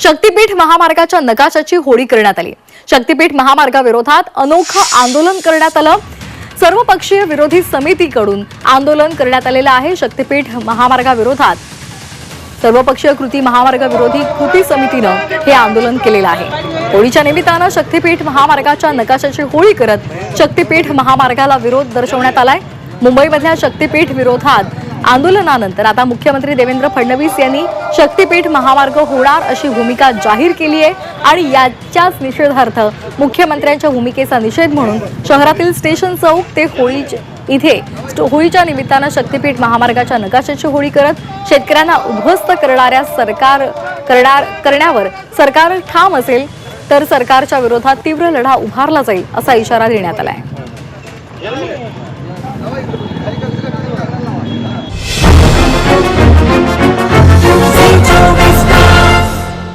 शक्तीपीठ महामार्गाच्या नकाशाची होळी करण्यात आली. शक्तीपीठ महामार्गाविरोधात अनोखं आंदोलन करण्यात आलं. सर्वपक्षीय विरोधी समितीकडून आंदोलन करण्यात आलेलं आहे शक्तीपीठ महामार्गाविरोधात. सर्वपक्षीय कृती महामार्ग विरोधी कृती समितीनं हे आंदोलन केलेलं आहे. होळीच्या निमित्तानं शक्तीपीठ महामार्गाच्या नकाशाची होळी करत शक्तीपीठ महामार्गाला विरोध दर्शवण्यात आलाय. मुंबईमधल्या शक्तीपीठ विरोधात आंदोलनानंतर आता मुख्यमंत्री देवेंद्र फडणवीस यांनी शक्तीपीठ महामार्ग होणार अशी भूमिका जाहीर केली आहे आणि याच्याच निषेधार्थ मुख्यमंत्र्यांच्या भूमिकेचा निषेध म्हणून शहरातील स्टेशन चौक ते होळी इथे होळीच्या निमित्तानं शक्तीपीठ महामार्गाच्या नकाशाची होळी करत शेतकऱ्यांना उद्ध्वस्त करणाऱ्या सरकार करणार करण्यावर सरकार ठाम असेल तर सरकारच्या विरोधात तीव्र लढा उभारला जाईल असा इशारा देण्यात आलाय.